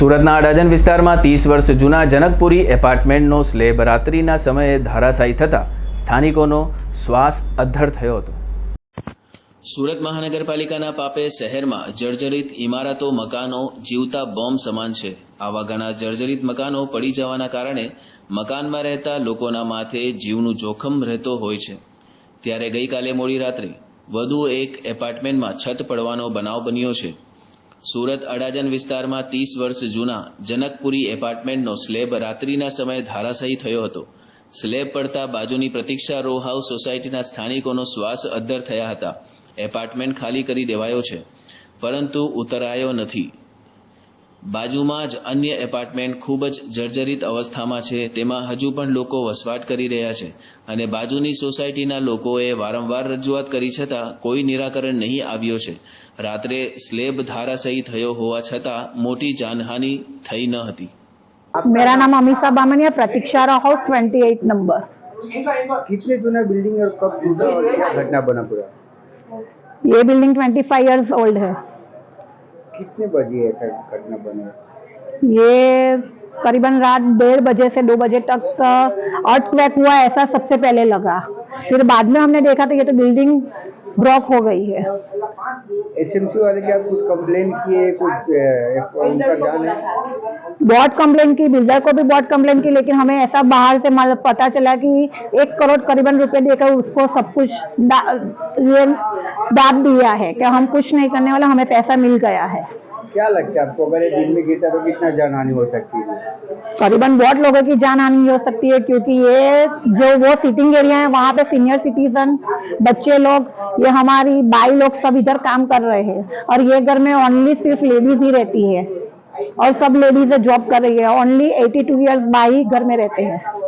સુરતના અડાજણ વિસ્તારમાં ત્રીસ વર્ષ જૂના જનકપુરી એપાર્ટમેન્ટનો સ્લેબ રાત્રિના સમયે ધરાશાયી થતાં સ્થાનિકોનો શ્વાસ અદ્ધર થયો હતો. સુરત મહાનગરપાલિકાના પાપે શહેરમાં જર્જરિત ઇમારતો, મકાનો, જીવતા બોમ્બ સમાન છે. આવા ઘણા જર્જરિત મકાનો પડી જવાના કારણે મકાનમાં રહેતા લોકોના માથે જીવનું જોખમ રહેતો હોય છે. ત્યારે ગઈકાલે મોડી રાત્રે વધુ એક એપાર્ટમેન્ટમાં છત પડવાનો બનાવ બન્યો છે. સુરત અડાજણ વિસ્તારમાં ત્રીસ વર્ષ જૂના જનકપુરી એપાર્ટમેન્ટનો સ્લેબ રાત્રિના સમયે ધરાશાયી થયો હતો. સ્લેબ પડતા બાજુની પ્રતીક્ષા રો હાઉસ સોસાયટીના સ્થાનિકોનો શ્વાસ અદ્ધર થયા હતા. એપાર્ટમેન્ટ ખાલી કરી દેવાયો છે. પરંતુ ઉતરાયો નથી. બાજુમાં જ અન્ય એપાર્ટમેન્ટ ખૂબ જ જર્જરિત અવસ્થામાં છે તેમાં હજુ પણ લોકો વસવાટ કરી રહ્યા છે અને બાજુની સોસાયટીના લોકોએ વારંવાર રજૂઆત કરી છતાં કોઈ નિરાકરણ નહીં આવ્યો છે રાત્રે સ્લેબ ધારાશાયી થયો હોવા છતાં મોટી જાનહાનિ થઈ ન હતી मेरा नाम अमीषा बामनिया प्रतीक्षा रा हाउस 28 नंबर कितने जूना बिल्डिंग और कब टूटा और क्या घटना बना पूरा ये बिल्डिंग 25 इयर्स ओल्ड है कितने बजे ऐसा घटना बना ये करीबन रात डेढ़ बजे से दो बजे तक अर्थक्वेक हुआ ऐसा सबसे पहले लगा। फिर बाद में हमने देखा तो ये तो बिल्डिंग ब्लॉक हो गई है। एसएमसी वाले क्या कुछ कंप्लेन किए कुछ उनका जान बहुत कंप्लेन की बिल्डर को भी बहुत कंप्लेन की लेकिन हमें ऐसा बाहर से माल पता चला कि एक करोड़ करीबन रुपए देकर उसको सब कुछ दाब दिया है। कि हम कुछ नहीं करने वाला हमें पैसा मिल गया है। क्या लगता है आपको? अगर ये दिन में गिरता तो कितना जान हानि हो सकती है? करीबन बहुत लोगों की जान हानि हो सकती है क्योंकि ये जो वो सिटिंग एरिया है वहाँ पे सीनियर सिटीजन बच्चे लोग ये हमारी बाई लोग सब इधर काम कर रहे हैं। और ये घर में ओनली सिर्फ़ लेडीज़ ही रहती है। और सब लेडीज़ जॉब कर रही है। ओनली 82 टू ईयर्स बाई घर में रहते हैं।